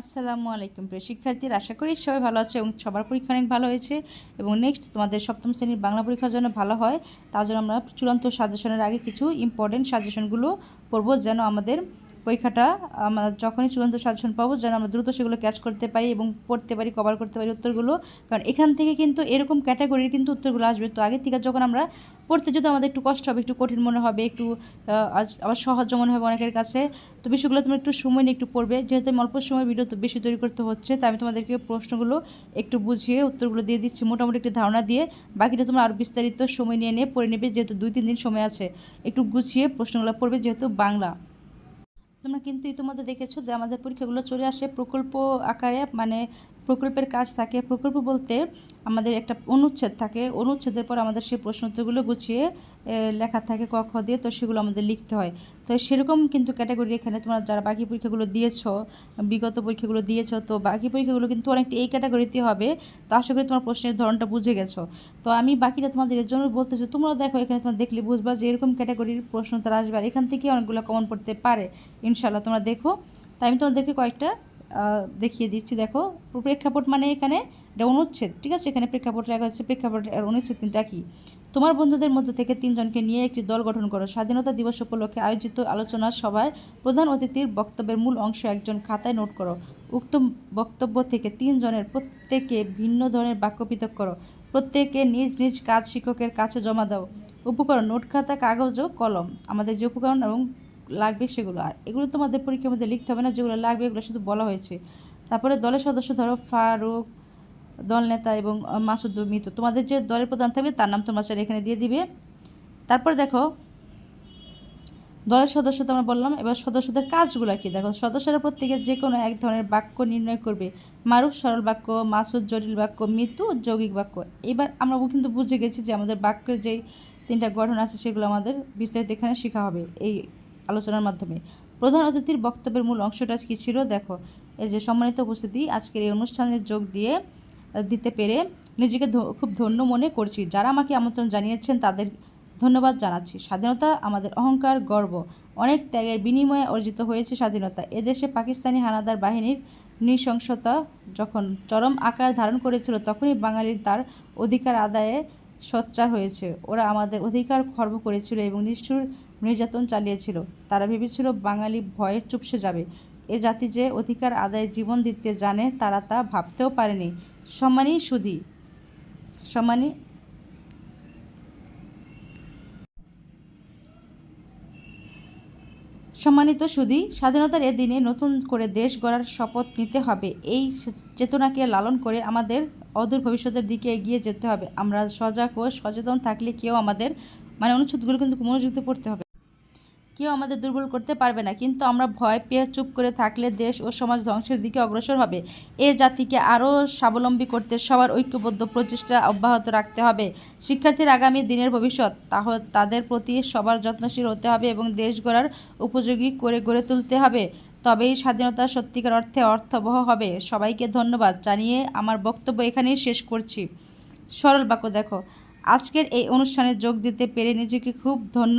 আসসালামু আলাইকুম প্রিয় শিক্ষার্থীরা, আশা করি সবাই ভালো আছে এবং সবার পরীক্ষা অনেক ভালো হয়েছে এবং নেক্সট তোমাদের সপ্তম শ্রেণির বাংলা পরীক্ষার জন্য ভালো হয়, তার জন্য আমরা চূড়ান্ত সাজেশনের আগে কিছু ইম্পর্টেন্ট সাজেশনগুলো পড়ব যেন আমাদের পরীক্ষাটা আমরা যখনই চূড়ান্ত সাজেশন পাবো, যেন আমরা দ্রুত সেগুলো ক্যাচ করতে পারি এবং পড়তে পারি কভার করতে পারি উত্তরগুলো। কারণ এখান থেকে কিন্তু এরকম ক্যাটাগরির কিন্তু উত্তরগুলো আসবে। তো আগে থেকে যখন আমরা পড়তে যদি আমাদের একটু কষ্ট হবে, একটু কঠিন মনে হবে, একটু আবার সহজ মনে হবে অনেকের কাছে, তো বিষয়গুলো তুমি একটু সময় নিয়ে একটু পড়বে। যেহেতু আমি অল্প সময় ভিডিও তো বেশি তৈরি করতে হচ্ছে, তাই আমি তোমাদেরকে প্রশ্নগুলো একটু বুঝিয়ে উত্তরগুলো দিয়ে দিচ্ছি। মোটামুটি একটি ধারণা দিয়ে বাকিটা তোমরা আরও বিস্তারিত সময় নিয়ে নিয়ে পড়ে নেবে, যেহেতু দুই, তিন দিন সময় আছে। একটু গুছিয়ে প্রশ্নগুলো পড়বে, যেহেতু বাংলা। তোমরা কিন্তু ইতিমধ্যে দেখেছ যে আমাদের পরীক্ষাগুলো চলে আসে প্রকল্প আকারে মানে প্রকল্পের কাজ থাকে। প্রকল্প বলতে আমাদের একটা অনুচ্ছেদ থাকে। অনুচ্ছেদের পর আমাদের সেই প্রশ্ন উত্তরগুলো গুছিয়ে লেখা থাকে ক, খ দিয়ে, তো সেগুলো আমাদের লিখতে হয়। তো সেরকম কিন্তু ক্যাটাগরি এখানে তোমরা যারা বাকি পরীক্ষাগুলো দিয়েছ, বিগত পরীক্ষাগুলো দিয়েছ, তো বাকি পরীক্ষাগুলো কিন্তু অনেকটা এই ক্যাটাগরিতে হবে। তো আশা করি তোমার প্রশ্নের ধরনটা বুঝে গেছো। তো আমি বাকিটা তোমাদের এর জন্য বলতেছি, তোমরা দেখো এখানে তোমরা দেখলে বুঝবা যে এরকম ক্যাটাগরির প্রশ্ন তারা আসবে আর এখান থেকে অনেকগুলো কমন পড়তে পারে ইনশাল্লাহ তোমরা দেখো। তাই আমি তোমাদেরকে কয়েকটা দেখিয়ে দিচ্ছি, দেখো। প্রেক্ষাপট মানে এখানে এটা অনুচ্ছেদ, ঠিক আছে? এখানে প্রেক্ষাপট লেখা হচ্ছে প্রেক্ষাপট অনুচ্ছেদ কিন্তু একই। তোমার বন্ধুদের মধ্য থেকে তিনজনকে নিয়ে একটি দল গঠন করো। স্বাধীনতা দিবস উপলক্ষে আয়োজিত আলোচনা সভায় প্রধান অতিথির বক্তব্যের মূল অংশ একজন খাতায় নোট করো। উক্ত বক্তব্য থেকে তিনজনের প্রত্যেকে ভিন্ন ধরনের বাক্য পৃথক করো। প্রত্যেকে নিজ নিজ কাজ শিক্ষকের কাছে জমা দাও। উপকরণ, নোট খাতা, কাগজ ও কলম। আমাদের যে উপকরণ এবং লাগবে সেগুলো। আর এগুলো তোমাদের পরীক্ষার মধ্যে লিখতে হবে না, যেগুলো লাগবে এগুলো শুধু বলা হয়েছে। তারপরে দলের সদস্য ধরো ফারুক, দল নেতা এবং মাসুদ মিতু। তোমাদের যে দলের প্রধান থাকবে তার নাম তোমরা চাইলে এখানে দিয়ে দিবে। তারপর দেখো, দলের সদস্য তো আমরা বললাম, এবার সদস্যদের কাজগুলো কি? দেখো, সদস্যরা প্রত্যেকে যে কোনো এক ধরনের বাক্য নির্ণয় করবে। মারুফ, সরল বাক্য, মাসুদ, জটিল বাক্য মৃত্যু যৌগিক বাক্য। এবার আমরা কিন্তু বুঝে গেছি যে আমাদের বাক্যের যেই তিনটা গঠন আছে সেগুলো আমাদের বিস্তারিত এখানে শেখা হবে। এই আলোচনার মাধ্যমে। প্রধান অতিথির বক্তব্যের মূল অংশটা কী ছিল? দেখো, এই যে সম্মানিত উপস্থিতি, আজকের এই অনুষ্ঠানে যোগ দিয়ে দিতে পেরে নিজেকে খুব ধন্য মনে করছি। যারা আমাকে আমন্ত্রণ জানিয়েছেন, তাদের ধন্যবাদ জানাচ্ছি। স্বাধীনতা আমাদের অহংকার, গর্ব, অনেক ত্যাগের বিনিময়ে অর্জিত হয়েছে স্বাধীনতা। এদেশে পাকিস্তানি হানাদার বাহিনীর নৃশংসতা যখন চরম আকার ধারণ করেছিল, তখনই বাঙালির তার অধিকার আদায়ে সোচ্চার হয়েছে। ওরা আমাদের অধিকার খর্ব করেছিল এবং নিষ্ঠুর নির্যাতন চালিয়েছিল। তারা ভেবেছিল বাঙালি ভয়ে চুপসে যাবে। এ জাতি যে অধিকার আদায় জীবন দিতে জানে, তারা তা ভাবতেও পারেনি। সমানই সুধী। সম্মানী সম্মানিত সুদী, স্বাধীনতার এ দিনে নতুন করে দেশ গড়ার শপথ নিতে হবে। এই চেতনাকে লালন করে আমাদের অদূর ভবিষ্যতের দিকে এগিয়ে যেতে হবে। আমরা সজাগ ও সচেতন থাকলে কেউ আমাদের মানে অনুচ্ছেদগুলো কিন্তু মনোযুক্ত পড়তে হবে। কেউ আমাদের দুর্বল করতে পারবে না, কিন্তু আমরা ভয় পেয়ে চুপ করে থাকলে দেশ ও সমাজ ধ্বংসের দিকে অগ্রসর হবে। এ জাতিকে আরও স্বাবলম্বী করতে সবার ঐক্যবদ্ধ প্রচেষ্টা অব্যাহত রাখতে হবে। শিক্ষার্থীর আগামী দিনের ভবিষ্যৎ, তাহ, তাদের প্রতি সবার যত্নশীল হতে হবে এবং দেশ গড়ার উপযোগী করে গড়ে তুলতে হবে। তবেই স্বাধীনতা সত্যিকার অর্থে অর্থবহ হবে। সবাইকে ধন্যবাদ জানিয়ে আমার বক্তব্য এখানেই শেষ করছি। সরল বাক্য দেখো। আজকের এই অনুষ্ঠানে যোগ দিতে পেরে নিজেকে খুব ধন্য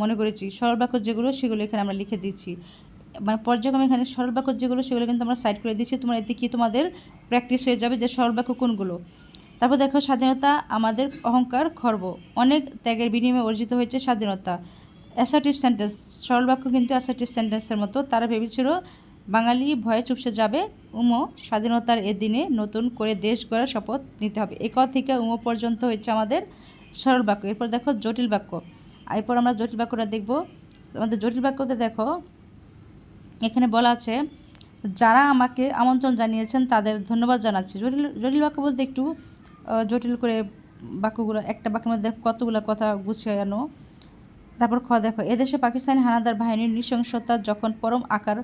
মনে করেছি। সরল বাক্য যেগুলো, সেগুলো এখানে আমরা লিখে দিচ্ছি। মানে পর্যায়ক্রমে এখানে সরল বাক্য যেগুলো, সেগুলো কিন্তু আমরা সাইড করে দিচ্ছি। তোমার এতে কি তোমাদের প্র্যাকটিস হয়ে যাবে যে সরল বাক্য কোনগুলো। তারপর দেখো, স্বাধীনতা আমাদের অহংকার, খর্ব। অনেক ত্যাগের বিনিময়ে অর্জিত হয়েছে স্বাধীনতা। অ্যাসার্টিভ সেন্টেন্স সরল বাক্য কিন্তু অ্যাসার্টিভ সেন্টেন্সের মতো। তারা ভেবেছিল বাঙালি ভয়ে চুপসে যাবে। উমো, স্বাধীনতার এ দিনে নতুন করে দেশ গড়ার শপথ নিতে হবে। এ কথা থেকে উমো পর্যন্ত হচ্ছে আমাদের সরল বাক্য। এরপর দেখো জটিল বাক্য। এরপর আমরা জটিল বাক্যটা দেখব। আমাদের জটিল বাক্যতে দেখো, এখানে বলা আছে, যারা আমাকে আমন্ত্রণ জানিয়েছেন তাদের ধন্যবাদ জানাচ্ছি। জটিল জটিল বাক্য বলতে একটু জটিল করে বাক্যগুলো, একটা বাক্যের মধ্যে কতগুলো কথা গুছিয়ে আনো তারপর খ দেখো, এদেশে পাকিস্তানি হানাদার বাহিনীর নৃশংসতা যখন পরম আকার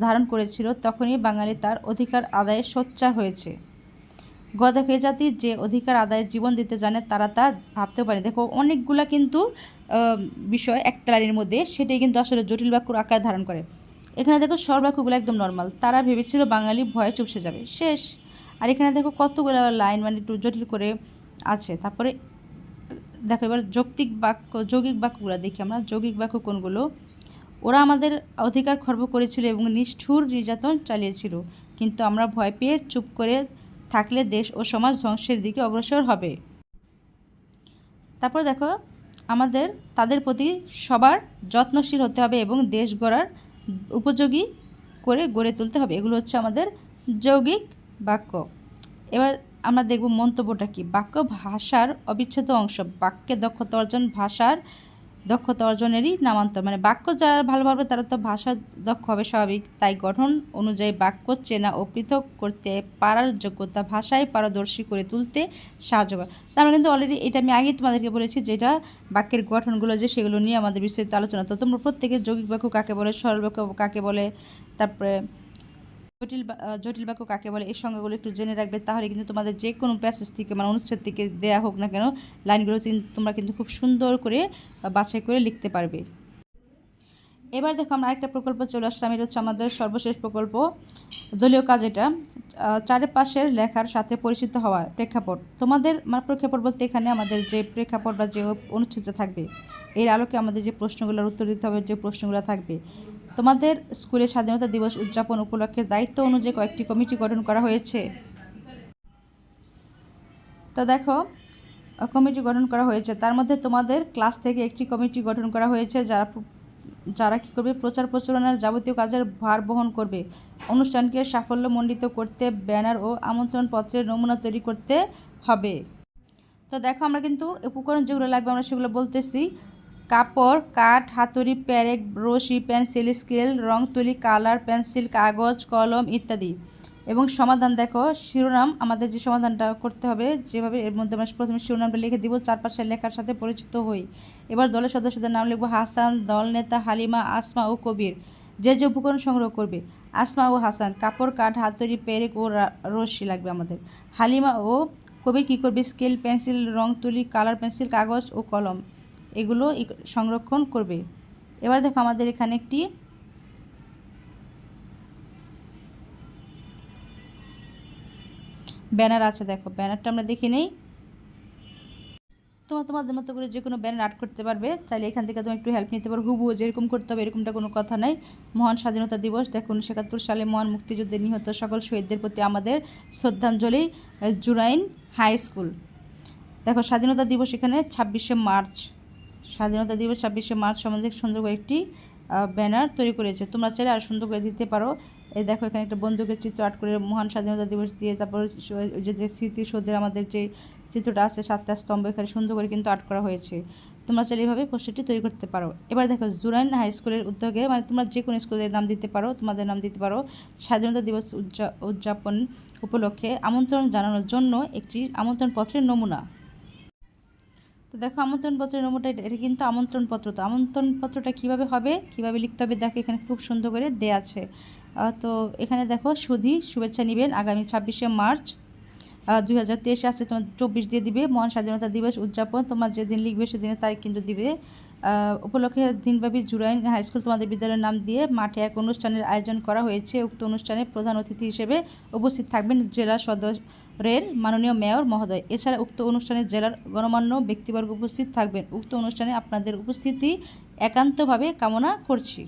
ধারণ করেছিল, তখনই বাঙালি তার অধিকার আদায়ে সোচ্চার হয়েছে। গ দেখো জাতি যে অধিকার আদায়ে জীবন দিতে জানে, তারা তা ভাবতেও পারে দেখো, অনেকগুলা কিন্তু বিষয় একটা লাইনের মধ্যে, সেটাই কিন্তু আসলে জটিল বাক্যর আকার ধারণ করে। এখানে দেখো সর বাক্যগুলো একদম নর্মাল তারা ভেবেছিল বাঙালি ভয়ে চুপসে যাবে। শেষ। আর এখানে দেখো, কতগুলো লাইন মানে একটু জটিল করে আছে। তারপরে, দেখো, এবার যৌক্তিক বাক্য, যৌগিক বাক্যগুলো দেখি আমরা। যৌগিক বাক্য কোনগুলো? ওরা আমাদের অধিকার খর্ব করেছিল এবং নিষ্ঠুর নির্যাতন চালিয়েছিল। কিন্তু আমরা ভয় পেয়ে চুপ করে থাকলে দেশ ও সমাজ ধ্বংসের দিকে অগ্রসর হবে। তারপর দেখো, আমাদের, তাদের প্রতি সবার যত্নশীল হতে হবে এবং দেশ গড়ার উপযোগী করে গড়ে তুলতে হবে। এগুলো হচ্ছে আমাদের যৌগিক বাক্য। এবার আমরা দেখব মন্তব্যটা কি? বাক্য ভাষার অবিচ্ছেদ্য অংশ। বাক্যে দক্ষতা অর্জন ভাষার দক্ষতা অর্জনেরই নামান্তর। মানে বাক্য যারা ভালো ভালোভাবে তারা তো ভাষা দক্ষ হবে স্বাভাবিক। তাই গঠন অনুযায়ী বাক্য চেনা ও পৃথক করতে পারার যোগ্যতা ভাষায় পারদর্শী করে তুলতে সাহায্য করে। আমরা কিন্তু অলরেডি এটা আমি আগেই তোমাদেরকে বলেছি যেটা বাক্যের গঠনগুলো যে সেগুলো নিয়ে আমাদের বিস্তারিত আলোচনা। তো তোমরা প্রত্যেকের যৌগিক বাক্য কাকে বলে, সরল বাক্য কাকে বলে, তারপরে জটিল জটিল বাক্য কাকে বলে এই সংজ্ঞাগুলো একটু জেনে রাখবে, তাহলে কিন্তু তোমাদের যে কোনো প্যাসেজ থেকে মানে অনুচ্ছেদ থেকে দেয়া হোক না কেন, লাইনগুলো তোমরা কিন্তু খুব সুন্দর করে বাছাই করে লিখতে পারবে। এবার দেখো আমরা আরেকটা প্রকল্প চলে আসলাম, এটা হচ্ছে আমাদের সর্বশেষ প্রকল্প, দলীয় কাজ এটা। চারপাশের লেখার সাথে পরিচিত হওয়া প্রেক্ষাপট। তোমাদের মানে প্রেক্ষাপট বলতে এখানে আমাদের যে প্রেক্ষাপট বা যে অনুচ্ছেদটা থাকবে, এর আলোকে আমাদের যে প্রশ্নগুলোর উত্তর দিতে হবে, যে প্রশ্নগুলো থাকবে তোমাদের স্কুলে স্বাধীনতা দিবস উদযাপন উপলক্ষে দায়িত্ব অনুযায়ী কয়েকটি কমিটি গঠন করা হয়েছে। তো দেখো কমিটি গঠন করা হয়েছে। তার মধ্যে তোমাদের ক্লাস থেকে একটি কমিটি গঠন করা হয়েছে, যারা যারা কী করবে? প্রচার প্রচারণার যাবতীয় কাজের ভার বহন করবে। অনুষ্ঠানকে সাফল্যমণ্ডিত করতে ব্যানার ও আমন্ত্রণ পত্রের নমুনা তৈরি করতে হবে। তো দেখো, আমরা কিন্তু উপকরণ যেগুলো লাগবে আমরা সেগুলো বলতেছি। কাপড়, কাঠ, হাতুড়ি প্যারেক রশি, পেন্সিল, স্কেল, রং তুলি, কালার, পেন্সিল, কাগজ, কলম ইত্যাদি। এবং সমাধান দেখো, শিরোনাম, আমাদের যে সমাধানটা করতে হবে, যেভাবে এর মধ্যে আমরা প্রথমে শিরোনামটা লিখে দিব, চারপাশের লেখার সাথে পরিচিত হই। এবার দলের সদস্যদের নাম লিখব হাসান, দল নেতা হালিমা, আসমা ও কবির। যে যে উপকরণ সংগ্রহ করবে, আসমা ও হাসান, কাপড়, কাঠ, হাতুড়ি, পেরেক ও রা- রশ্মি লাগবে আমাদের। হালিমা ও কবির কী করবে? স্কেল, পেন্সিল, রং তুলি, কালার, পেন্সিল, কাগজ ও কলম। এগুলো সংরক্ষণ করবে। এবার দেখো আমাদের এখানে একটি ব্যানার আছে, দেখো। ব্যানারটা আমরা দেখে নেই। তোমরা তোমাদের মতো করে যে কোনো ব্যানার আর্ট করতে পারবে। চাইলে এখান থেকে তুমি একটু হেল্প নিতে পারো। হুবু যেরকম করতে হবে এরকমটা কোনো কথা নাই। মহান স্বাধীনতা দিবস, দেখো উনিশশো একাত্তর সালে মহান মুক্তিযুদ্ধে নিহত সকল শহীদদের প্রতি আমাদের শ্রদ্ধাঞ্জলি, জুরাইন হাই স্কুল। দেখো স্বাধীনতা দিবস এখানে ছাব্বিশে মার্চ। স্বাধীনতা দিবস ছাব্বিশে মার্চ সম্বন্ধে সুন্দর করে একটি ব্যানার তৈরি করেছে। তোমরা চাইলে আর সুন্দর করে দিতে পারো। এই দেখো এখানে একটা বন্দুকের চিত্র আর্ট করে মহান স্বাধীনতা দিবস দিয়ে তারপর যে স্মৃতিসৌধের আমাদের যে চিত্রটা আছে, সাতটা স্তম্ভ, এখানে সুন্দর করে কিন্তু আর্ট করা হয়েছে। তোমরা চাইলে এইভাবে পোস্টারটি তৈরি করতে পারো। এবার দেখো, জুরাইন হাই স্কুলের উদ্যোগে মানে তোমরা যে কোনো স্কুলের নাম দিতে পারো, তোমাদের নাম দিতে পারো, স্বাধীনতা দিবস উদযা- উদযাপন উপলক্ষে আমন্ত্রণ জানানোর জন্য একটি আমন্ত্রণপত্রের নমুনা। তো দেখো আমন্ত্রণপত্রের নমুনা এটা কিন্তু আমন্ত্রণপত্র। তো আমন্ত্রণপত্রটা কীভাবে হবে? কীভাবে লিখতে হবে? দেখো এখানে খুব সুন্দর করে দেয়া আছে। তো এখানে দেখো সুধি, শুভেচ্ছা নেবেন আগামী ছাব্বিশে মার্চ দুই হাজার তেইশে আসছে তোমার চব্বিশ দিয়ে দিবে। মহান স্বাধীনতা দিবস উদযাপন, তোমার যেদিন লিখবে সেদিনের তারিখ কিন্তু দিবে। উপলক্ষে দিনব্যাপী জুরাইন হাই স্কুল তোমাদের বিদ্যালয়ের নাম দিয়ে মাঠে এক অনুষ্ঠানের আয়োজন করা হয়েছে। উক্ত অনুষ্ঠানে প্রধান অতিথি হিসেবে উপস্থিত থাকবেন জেলা সদরের মাননীয় মেয়র মহোদয়, এছাড়া উক্ত অনুষ্ঠানে জেলার গণমান্য ব্যক্তিবর্গ উপস্থিত থাকবেন। উক্ত অনুষ্ঠানে আপনাদের উপস্থিতি একান্তভাবে কামনা করছি।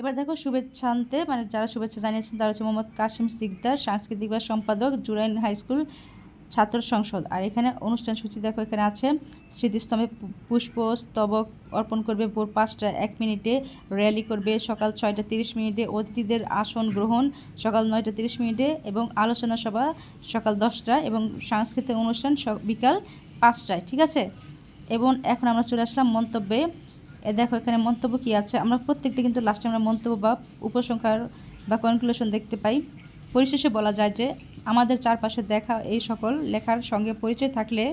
এবার দেখো শুভেচ্ছা আনতে মানে যারা শুভেচ্ছা জানিয়েছেন তারা হচ্ছে মোহাম্মদ কাশিম সিকদার, সাংস্কৃতিক বা সম্পাদক জুরাইন হাই স্কুল ছাত্র সংসদ। আর এখানে অনুষ্ঠান সূচি দেখো, এখানে আছে, স্মৃতিস্তম্ভে পুষ্প স্তবক অর্পণ করবে, ভোর পাঁচটা এক মিনিটে র্যালি করবে, সকাল ছয়টা তিরিশ মিনিটে অতিথিদের আসন গ্রহণ, সকাল নয়টা তিরিশ মিনিটে এবং আলোচনা সভা সকাল দশটা এবং সাংস্কৃতিক অনুষ্ঠান বিকাল পাঁচটায়, ঠিক আছে? এবং এখন আমরা চলে আসলাম মন্তব্যে। এ দেখো, এখানে মন্তব্য কি আছে? আমরা প্রত্যেকটা কিন্তু লাস্টে আমরা মন্তব্য বা উপসংহার বা কনক্লুশন দেখতে পাই। পরিশেষে বলা যায় যে আমাদের চারপাশে দেখা এই সকল লেখার সঙ্গে পরিচয় থাকলে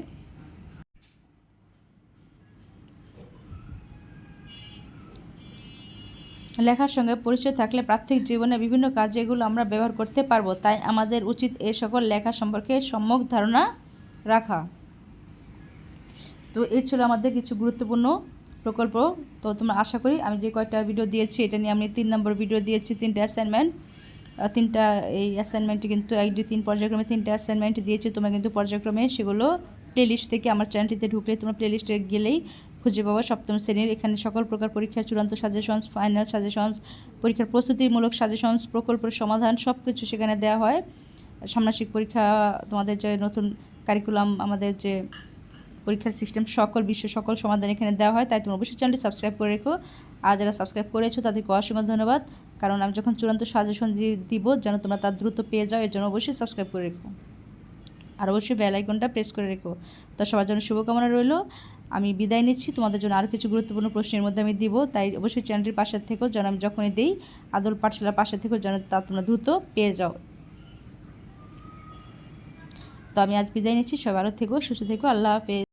লেখার সঙ্গে পরিচয় থাকলে প্রাত্যিক জীবনে বিভিন্ন কাজে এগুলো আমরা ব্যবহার করতে পারব। তাই আমাদের উচিত এই সকল লেখা সম্পর্কে সম্যক ধারণা রাখা। তো এই ছিল আমাদের কিছু গুরুত্বপূর্ণ প্রকল্প। তো তোমরা আশা করি আমি যে কয়টা ভিডিও দিয়েছি, এটা নিয়ে আমি তিন নম্বর ভিডিও দিয়েছি, তিনটা অ্যাসাইনমেন্ট তিনটা এই অ্যাসাইনমেন্টে কিন্তু এক, দুই, তিন পর্যায়ক্রমে তিনটা অ্যাসাইনমেন্ট দিয়েছি। তোমরা কিন্তু পর্যায়ক্রমে সেগুলো প্লেলিস্ট থেকে আমার চ্যানেলটিতে ঢুকলে তোমরা প্লেলিস্টে গেলেই খুঁজে পাবো সপ্তম শ্রেণির। এখানে সকল প্রকার পরীক্ষার চূড়ান্ত সাজেশনস ফাইনাল সাজেশনস পরীক্ষার প্রস্তুতিমূলক সাজেশনস প্রকল্পের সমাধান সব কিছু সেখানে দেওয়া হয়। সামনাসিক পরীক্ষা, তোমাদের যে নতুন কারিকুলাম আমাদের যে পরীক্ষার সিস্টেম সকল বিশ্ব সকল সমাধান এখানে দেওয়া হয়। তাই তোমরা অবশ্যই চ্যানেলটি সাবস্ক্রাইব করে রেখো। আর যারা সাবস্ক্রাইব করেছ, তাদেরকে অসংখ্য ধন্যবাদ। কারণ আমি যখন চূড়ান্ত সাজেশন দিয়ে দিব, যেন তোমরা তার দ্রুত পেয়ে যাও, এর জন্য অবশ্যই সাবস্ক্রাইব করে রেখো। আর অবশ্যই বেল আইকনটা প্রেস করে রেখো। তো সবার জন্য শুভকামনা রইল। আমি বিদায় নিচ্ছি। তোমাদের জন্য আরও কিছু গুরুত্বপূর্ণ প্রশ্নের মধ্যে আমি দিব। তাই অবশ্যই চ্যানেলটির পাশে থেকো, যেন আমি যখনই দিই, আদল পাঠশালার পাশে থেকো, যেন তা তোমরা দ্রুত পেয়ে যাও। তো আমি আজ বিদায় নিচ্ছি। সবাই আরও থেকো, সুস্থ থেকো। আল্লাহ হাফেজ।